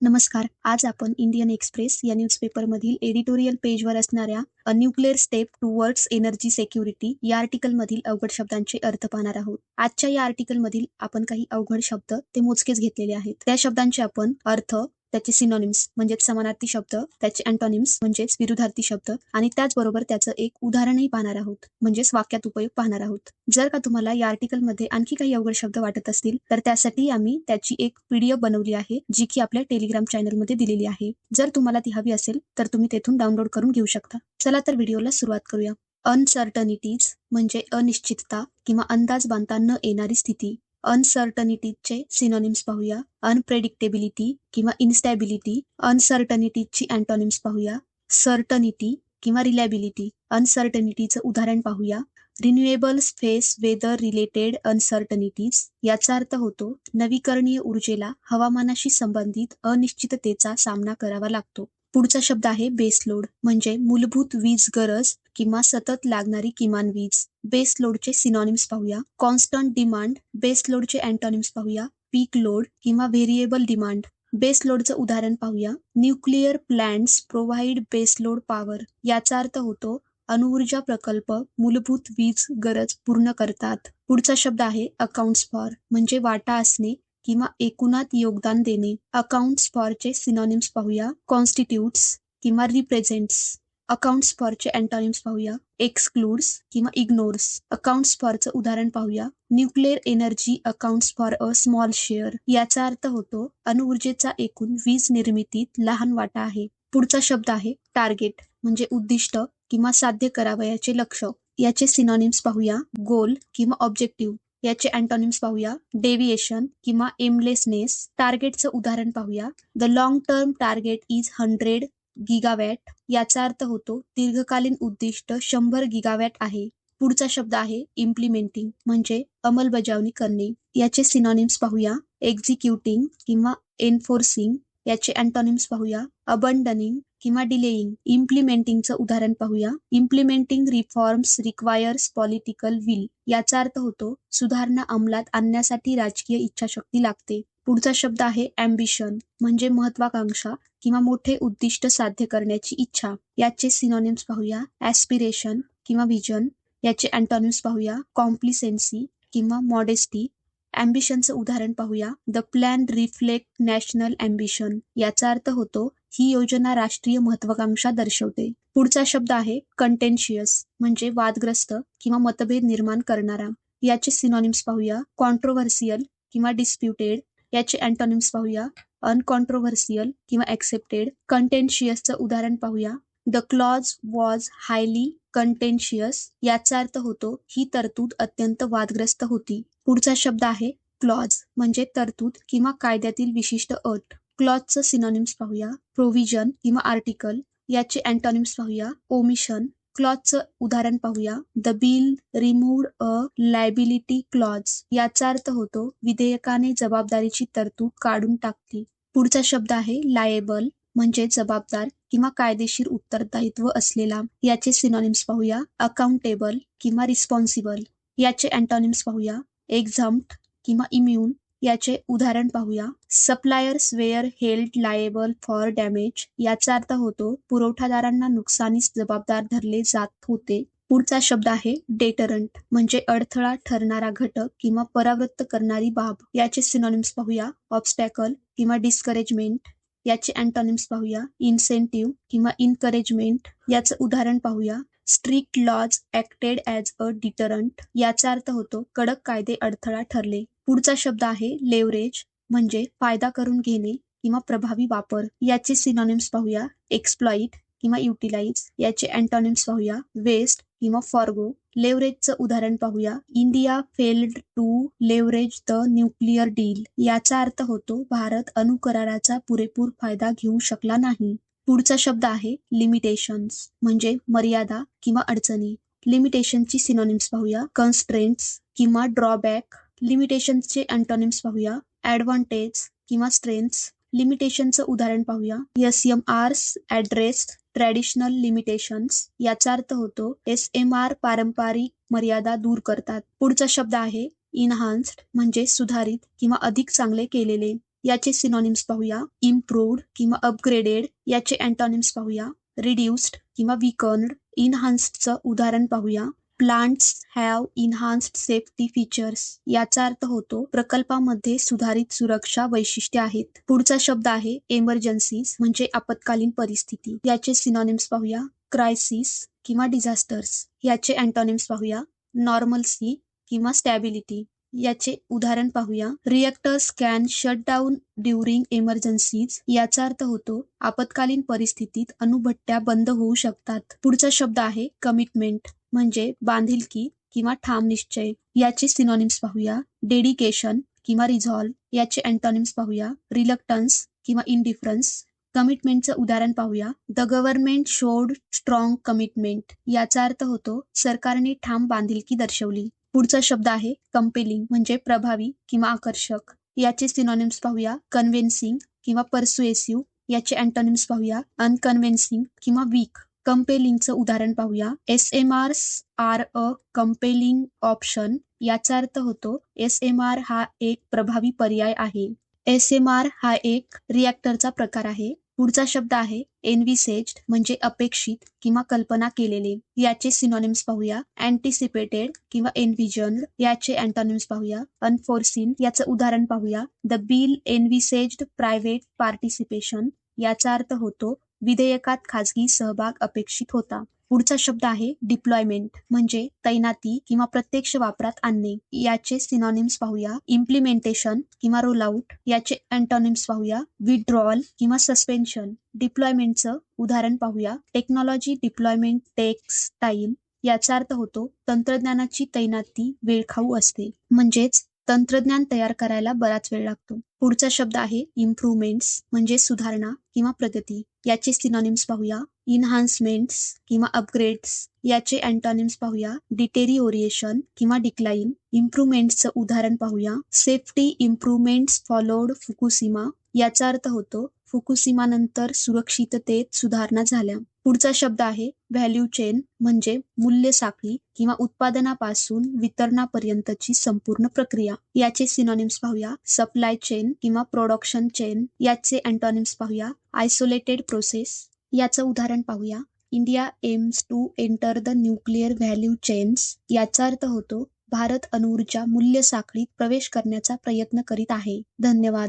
नमस्कार आज आपण इंडियन एक्सप्रेस या न्यूजपेपरमधील एडिटोरियल पेजवर असणाऱ्या a nuclear step towards energy security या आर्टिकलमधील अवघड शब्दांचे अर्थ पाहणार आहोत. आजच्या या आर्टिकलमधील आपण काही अवघड शब्द ते मोजकेच घेतलेले आहेत. त्या शब्दांचे आपण अर्थ त्याचे सिनॉनिम्स म्हणजेच समानार्थी शब्द त्याचे अँटॉनिम्स म्हणजेच विरुद्धार्थी शब्द आणि त्याचबरोबर त्याचं एक उदाहरणही पाहणार आहोत म्हणजेच वाक्यात उपयोग पाहणार आहोत. जर का तुम्हाला या आर्टिकलमध्ये आणखी काही अवघड शब्द वाटत असतील तर त्यासाठी आम्ही त्याची एक पीडीएफ बनवली आहे जी की आपल्या टेलिग्राम चॅनलमध्ये दिलेली आहे. जर तुम्हाला ती हवी असेल तर तुम्ही तेथून डाउनलोड करून घेऊ शकता. चला तर व्हिडिओला सुरुवात करूया. अनसर्टनिटीज म्हणजे अनिश्चितता किंवा अंदाज बांधता न येणारी स्थिती. अनसर्टनिटीजचे सिनोनिम्स पाहूया. अनप्रेडिक्टेबिलिटी किंवा इन्स्टॅबिलिटी अनसर्टनिटीजची अँटॉनिम्स पाहूया. सर्टनिटी किंवा रिलॅबिलिटी अनसर्टनिटीचं उदाहरण पाहूया. Renewable space weather related uncertainties याचा अर्थ होतो नवीकरणीय ऊर्जेला हवामानाशी संबंधित अनिश्चिततेचा सामना करावा लागतो. पुढचा शब्द आहे बेसलोड म्हणजे मूलभूत वीज गरज किंवा सतत लागणारी किमान वीज. बेस लोडचे सिनॉनिम्स पाहूया. कॉन्स्टंट डिमांड बेस लोडचे अँटॉनिम्स पाहूया. पीक लोड किंवा व्हेरिएबल डिमांड बेस लोडचं उदाहरण पाहूया. Nuclear plants provide base load power याचा अर्थ होतो अणुऊर्जा प्रकल्प मूलभूत वीज गरज पूर्ण करतात. पुढचा शब्द आहे अकाउंट्स फॉर म्हणजे वाटा असणे किंवा एकूणात योगदान देणे. अकाउंट्स फॉरचे सिनॉनिम्स पाहूया. कॉन्स्टिट्यूट्स किंवा रिप्रेझेंट्स अकाउंट्स फॉरचे अँटॉनिम्स पाहूया. एक्सक्लूड्स किंवा इग्नोर्स अकाउंट्स फॉरचं उदाहरण पाहूया. Nuclear energy accounts for a small share याचा अर्थ होतो अणुऊर्जेचा एकूण वीज निर्मितीत लहान वाटा आहे. पुढचा शब्द आहे टार्गेट म्हणजे उद्दिष्ट किंवा साध्य करावयाचे लक्ष. याचे सिनॉनिम्स पाहूया गोल किंवा ऑब्जेक्टिव्ह याचे अँटॉनिम्स पाहूया डेव्हिएशन किंवा एमलेसनेस टार्गेटचं उदाहरण पाहूया. The long term target is hundred gigawatt याचा अर्थ होतो दीर्घकालीन उद्दिष्ट शंभर गिगावॅट आहे. पुढचा शब्द आहे इम्प्लिमेंटिंग म्हणजे अंमलबजावणी करणे. याचे सिनॉनिम्स पाहूया. एक्झिक्युटिंग किंवा एन्फोर्सिंग याचे अँटॉनिम्स पाहूया. अबंडनिंग किंवा डिलेईंग इम्प्लिमेंटिंगचं उदाहरण पाहूया. Implementing reforms requires political will याचा अर्थ होतो सुधारणा अंमलात आणण्यासाठी राजकीय इच्छाशक्ती लागते. पुढचा शब्द आहे अँबिशन म्हणजे महत्वाकांक्षा किंवा मोठे उद्दिष्ट साध्य करण्याची इच्छा. याचे सिनॉनिम्स पाहूया ऍस्पिरेशन किंवा व्हिजन याचे अँटॉनिम्स पाहूया कॉम्प्लिसेन्सी किंवा मॉडेस्टी अँबिशनचं उदाहरण पाहूया the plan reflect national ambition याचा अर्थ होतो ही योजना राष्ट्रीय महत्वाकांक्षा दर्शवते. पुढचा शब्द आहे कंटेन्शियस म्हणजे वादग्रस्त किंवा मतभेद निर्माण करणारा. याचे सिनॉनिम्स पाहूया कॉन्ट्रोव्हर्सियल किंवा डिस्प्युटेड याचे अँटॉनिम्स पाहूया. अनकॉन्ट्रोव्हर्सियल किंवा ऍक्सेप्टेड कंटेन्शियसचं उदाहरण पाहूया. The clause was highly contentious याचा अर्थ होतो ही तरतूद अत्यंत वादग्रस्त होती. पुढचा शब्द आहे क्लॉज म्हणजे तरतूद किंवा कायद्यातील विशिष्ट अट. क्लॉजचं सिनॉनिम्स पाहूया. प्रोव्हिजन किंवा आर्टिकल याचे अँटॉनिम्स पाहूया. ओमिशन क्लॉजचं उदाहरण पाहूया. The bill remove a liability clause याचा अर्थ होतो विधेयकाने जबाबदारीची तरतूद काढून टाकली. पुढचा शब्द आहे लायबल म्हणजे जबाबदार किंवा कायदेशीर उत्तरदायित्व असलेला. याचे सिनॉनिम्स पाहूया अकाउंटेबल किंवा रिस्पॉन्सिबल याचे अँटॉनिम्स पाहूया एक्झाम्प्ट किंवा इम्युन याचे उदाहरण पाहूया. Suppliers were held liable for damage याचा अर्थ होतो पुरवठादारांना नुकसानीस जबाबदार धरले जात होते. पुढचा शब्द आहे डेटरंट म्हणजे अडथळा ठरणारा घटक किंवा परावृत्त करणारी बाब. याचे सिनॉनिम्स पाहूया ऑब्स्टॅकल किंवा डिस्करेजमेंट याचे अँटॉनिम्स पाहूया इन्सेंटिव्ह किंवा इनकरेजमेंट याचं उदाहरण पाहूया strict laws acted as a deterrent याचा अर्थ होतो कडक कायदे अडथळा ठरले. पुढचा शब्द आहे लेवरेज म्हणजे फायदा करून घेणे किंवा प्रभावी वापर. याचे सिनॉनिम्स पाहूया. एक्सप्लॉइट किंवा युटिलाइज याचे अँटॉनिम्स पाहूया. वेस्ट किंवा फॉर्गो लेवरेजचं उदाहरण पाहूया. India failed to leverage the nuclear deal याचा अर्थ होतो भारत अणुकराराचा पुरेपूर फायदा घेऊ शकला नाही. पुढचा शब्द आहे लिमिटेशन्स म्हणजे मर्यादा किंवा अडचणी. लिमिटेशनची सिनॉनिम्स पाहूया. कन्स्ट्रेंट्स किंवा ड्रॉबॅक लिमिटेशनचे अँटॉनिम्स पाहूया. ॲडव्हान्टेज किंवा स्ट्रेंथ्स लिमिटेशनचं उदाहरण पाहूया. S M Rs address traditional limitations याचा अर्थ होतो एस एम आर पारंपरिक मर्यादा दूर करतात. पुढचा शब्द आहे इनहान्स्ड म्हणजे सुधारित किंवा अधिक चांगले केलेले. याचे सिनॉनिम्स पाहूया. इम्प्रूव्ड किंवा अपग्रेडेड याचे अँटॉनिम्स पाहूया. रिड्युस्ड किंवा विकर्न्ड इनहान्स्डचं उदाहरण पाहूया. Plants have enhanced safety features. याचा अर्थ होतो प्रकल्पामध्ये सुधारित सुरक्षा वैशिष्ट्ये आहेत. पुढचा शब्द आहे एमर्जन्सीज म्हणजे आपत्कालीन परिस्थिती. याचे सिनॉनिम्स पाहूया क्रायसिस किंवा डिझास्टर्स याचे अँटॉनिम्स पाहूया नॉर्मलसी किंवा स्टॅबिलिटी याचे उदाहरण पाहूया reactors can shut down during emergencies याचा अर्थ होतो आपत्कालीन परिस्थितीत अणुभट्ट्या बंद होऊ शकतात. पुढचा शब्द आहे कमिटमेंट म्हणजे बांधिलकी किंवा ठाम निश्चय याचे सिनॉनिम्स पाहूया. डेडिकेशन किंवा रिझॉल्व याचे अँटॉनिम्स पाहूया. रिलक्टन्स किंवा इनडिफरन्स कमिटमेंटचं उदाहरण पाहूया. The government showed strong commitment याचा अर्थ होतो सरकारने ठाम बांधिलकी दर्शवली. पुढचा शब्द आहे कंपेलिंग म्हणजे प्रभावी किंवा आकर्षक. याचे सिनॉनिम्स पाहूया. कन्व्हेन्सिंग किंवा परसुएसिव्ह याचे अँटॉनिम्स पाहूया. अनकन्व्हेन्सिंग किंवा वीक कंपेलिंगचं उदाहरण पाहूया. S M Rs are a compelling option याचा अर्थ होतो एस एम आर हा एक प्रभावी पर्याय आहे. एस एम आर हा एक रिॲक्टरचा प्रकार आहे. पुढचा शब्द आहे एनविसेज्ड म्हणजे अपेक्षित किंवा कल्पना केलेले. याचे सिनॉनिम्स पाहूया. अँटिसिपेटेड किंवा एनव्हिजन याचे अँटॉनिम्स पाहूया. अनफोर्सिन याचं उदाहरण पाहूया. The bill envisaged private participation याचा अर्थ होतो विधेयकात खाजगी सहभाग अपेक्षित होता. पुढचा शब्द आहे डिप्लॉयमेंट म्हणजे तैनाती किंवा प्रत्यक्ष वापरात आणणे. याचे सिनॉनिम्स पाहूया. इम्प्लिमेंटेशन किंवा रोल आउट याचे अँटॉनिम्स पाहूया. विड्रॉल किंवा सस्पेन्शन डिप्लॉयमेंटचं उदाहरण पाहूया. टेक्नॉलॉजी डिप्लॉयमेंट टेक्स टाइम याचा अर्थ होतो तंत्रज्ञानाची तैनाती वेळखाऊ असते. म्हणजेच तंत्रज्ञान तयार करायला बराच वेळ लागतो. पुढचा शब्द आहे इम्प्रूव्हमेंट्स म्हणजे सुधारणा किंवा प्रगती. याचे सिनॉनिम्स पाहूया. इन्हान्समेंट्स किंवा अपग्रेड्स याचे अँटॉनिम्स पाहूया. डिटेरिओरिएशन किंवा डिक्लाईन इम्प्रुव्हमेंट्सचं उदाहरण पाहूया. सेफ्टी इम्प्रूव्हमेंट्स फॉलोड फुकुसिमा याचा अर्थ होतो फुकुसिमा नंतर सुरक्षिततेत सुधारणा झाल्या. पुढचा शब्द आहे व्हॅल्यू चेन म्हणजे मूल्य साखळी किंवा उत्पादनापासून वितरणापर्यंतची संपूर्ण प्रक्रिया. याचे सिनॉनिम्स पाहूया. सप्लाय चेन किंवा प्रोडक्शन चेन याचे अँटॉनिम्स पाहूया. आयसोलेटेड प्रोसेस याचं उदाहरण पाहूया. India aims to enter the nuclear value chains याचा अर्थ होतो भारत अणुऊर्जा मूल्य साखळीत प्रवेश करण्याचा प्रयत्न करीत आहे. धन्यवाद.